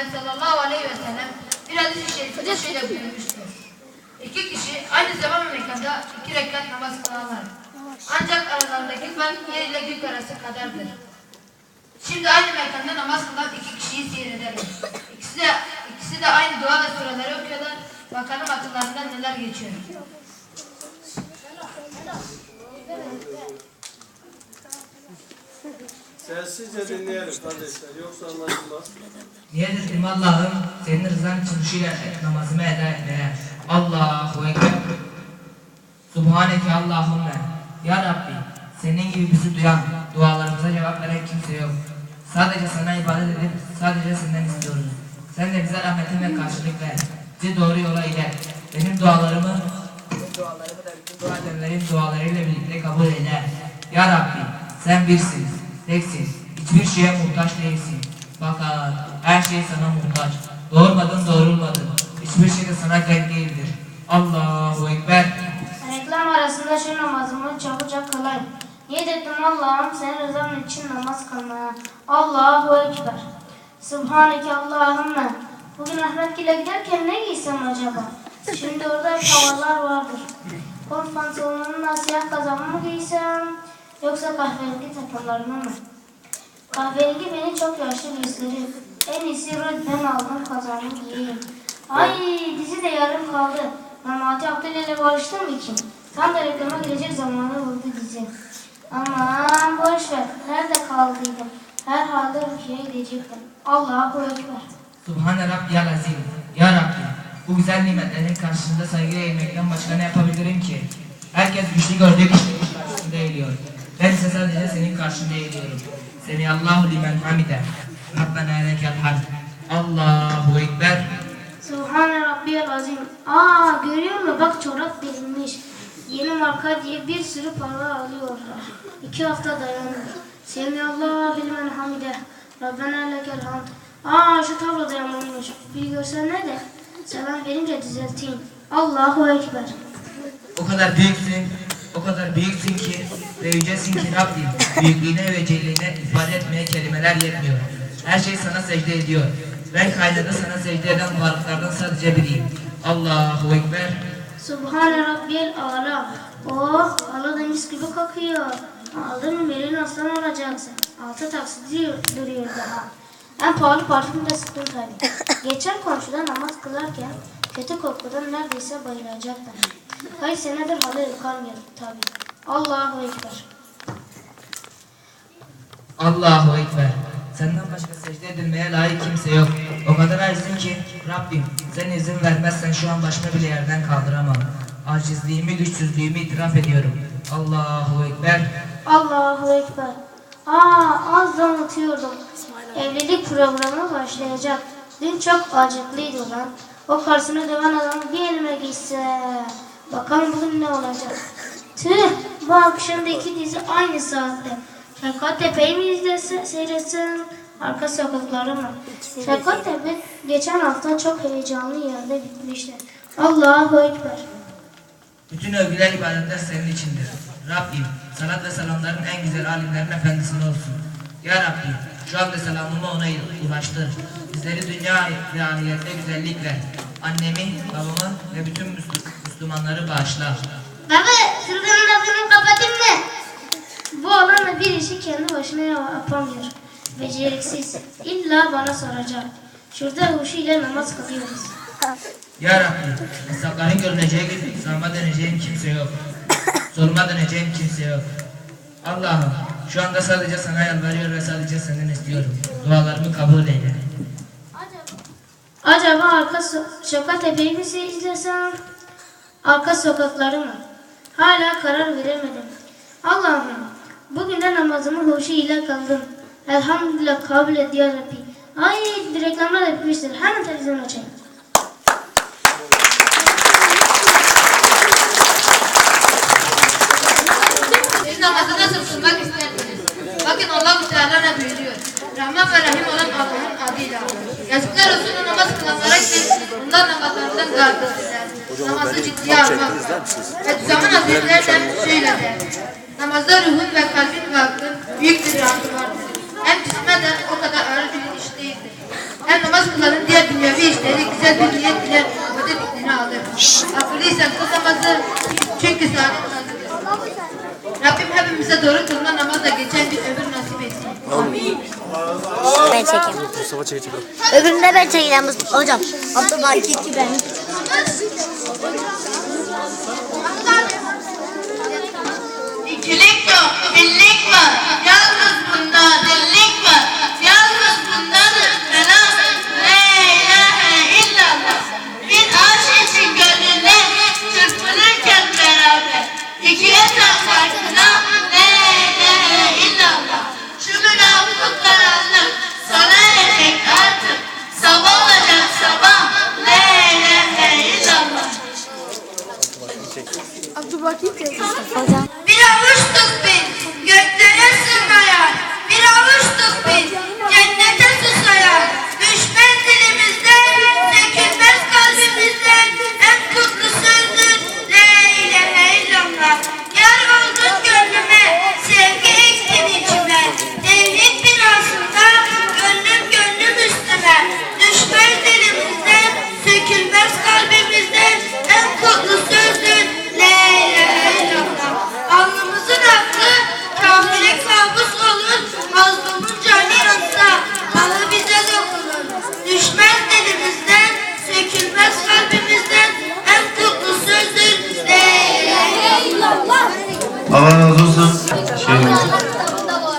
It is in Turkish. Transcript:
Muhammed sallallahu aleyhi ve sellem bir hadis-i şerifinde şöyle buyurmuştur. İki kişi aynı zaman ve mekanda iki rekat namaz kılarlar. Ancak aralarındaki fark yer ile gök arası kadardır. Şimdi aynı mekanda namaz kılan iki kişiyi seyrederim. İkisi de, ikisi de aynı dua ve sureleri okuyorlar. Bakalım akıllarından neler geçiyor. Sessizce dinleyelim kardeşler yoksa anlaşılmaz. Niyet ettim Allah'ım senin rızan için huşuyla namazımı eda etmeye. Allahu Ekber. Subhaneke Allahümme. Ya Rabbi senin gibi bizi duyan, dualarımıza cevap veren kimse yok. Sadece sana ibadet edip sadece senden istiyoruz. Sen de bize rahmetin ve karşılık ver. Bizi doğru yola ilet. Benim dualarımı, benim dualarımı da bütün dua edenlerin dualarıyla birlikte kabul eyle. Ya Rabbi sen birsin, teksin, hiçbir şeye muhtaç değilsin. Fakat her şey sana muhtaç. Doğurmadın doğrulmadın. Hiçbir şey de sana gayb değildir. Allahu Ekber. Reklam arasında şu namazımı çabucak kılayım. Niyet Allah'ım senin rızan için namaz kılmaya. Allahu Ekber. Subhaneke Allahümme. Bugün Ahmet ile giderken ne giysem acaba? Şimdi orada havalar vardır. Kot pantolonumla siyah kazağımı mı giysem? Yoksa kahverengi takımlarımı mı? Kahverengi beni çok yaşlı gösterir. En iyisi rütben aldım kazağımı giyeyim. Ay dizi de yarım kaldı. Memati Abdülay ile barıştım mı ki? Tam da reklama girecek zamanı vurdu dizi. Aman boş ver. Nerede kaldıydım? Herhalde Rukiye'ye gidecektim. Allahu Ekber. Subhane Rabbiyal Azim. Ya Rabbi, bu güzel nimetlerin karşısında saygı eğmekten başka ne yapabilirim ki? Herkes güçlü gördüğü kişinin karşısında eğiliyor. Ben ise sadece senin karşında eğiliyorum. Semiyallahu limen hamide. Rabbena lekel hamd. Allahu Ekber. Subhane Rabbiyel Azim. Aa görüyor musun? Bak çorap verilmiş. Yeni marka diye bir sürü para alıyorlar. İki hafta dayanır. Semiyallahu limen hamide. Rabbena lekel hamd. Aa şu tabloda yanılmış. Bir görsen ne de. Selam verince düzelteyim. Allahu Ekber. O kadar büyüksün, o kadar büyüksün ki ve yücesin ki Rabbim büyüklüğüne ve celliğine ifade etmeye kelimeler yetmiyor. Her şey sana secde ediyor. Ben kaynada sana secde eden varlıklardan sadece biriyim. Allahu Ekber. Subhane Rabbiyel Ala. Oh, ala da mis gibi kokuyor. Aldın mı verin aslan olacaksın. Altı taksi diyor, duruyor daha. En pahalı parfüm de sıktım tabii. Geçen komşuda namaz kılarken kötü kokudan neredeyse bayılacaktım. Kaç senedir halı yıkanmıyorum tabii. Allahu Ekber. Allahu Ekber. Senden başka secde edilmeye layık kimse yok. O kadar acizim ki Rabbim sen izin vermezsen şu an başımı bile yerden kaldıramam. Acizliğimi, güçsüzlüğümü itiraf ediyorum. Allahu Ekber. Allahu Ekber. Aa az da unutuyordum. Evlilik programı başlayacak. Dün çok acıklıydı lan. O karşısına döven adamı bir elime gitse. Bakalım bugün ne olacak. Tüh bu akşam da iki dizi aynı saatte. Şefkat Tepe'yi mi izlese, seyretsem? Arka sokakları mı? Şefkat Tepe geçen hafta çok heyecanlı yerde bitmişti. Allahu Ekber. Bütün övgüler ibadetler senin içindir. Rabbim, salat ve selamların en güzel alimlerin efendisine olsun. Ya Rabbi, şu anda selamımı ona ulaştır. Bizleri dünya ve ahirette güzellik ver. Annemi, babamı ve bütün Müslü- Müslümanları bağışla. Baba şuradanın adını kapatayım mı? Bu olanla bir işi kendi başına yapamıyor. Beceriksiz. İlla bana soracak. Şurada huşu ile namaz kılıyoruz. Ya Rabbi, hesapların görüneceği gün sağıma döneceğim kimse yok. Soluma döneceğim kimse yok. Allah'ım, şu anda sadece sana yalvarıyor ve sadece senden istiyorum. Dualarımı kabul eyle. Acaba arka şaka tepeyi mi izlesem? Arka sokakları mı? Hala karar veremedim. Allah'ım bugün de namazımı huşu ile kıldım. Elhamdülillah kabul et ya Rabbi. Ay reklamlar bitmiştir. Hemen televizyon açayım. Siz namazı nasıl kılmak istersiniz? Bakın Allah-u Teala ne buyuruyor? Rahman ve Rahim olan Allah'ın adıyla. Yazıklar olsun namaz kılanlara ki bunlar namazlarından gafildirler. Namazı ciddiye almak. Ve zaman hazretleri de şöyle der. Namazda ruhun ve kalbin aklın büyük bir rahatı vardır. Hem cisme de o kadar ağır bir iş değildir. Hem namaz kılanın diğer dünyevi işleri güzel bir niyet ile öde bittiğini alır. Akıllıysan kıl namazı çünkü saadet nazıdır. Rabbim hepimize doğru kılınan namazla geçen bir ömür nasip etsin. Ben çekeyim. Öbürünü de ben çekeceğim hocam. Abdülbaki iki ben. İkilik yok, birlik var. Yalnız Hocam. Bir avuçtuk 好 don't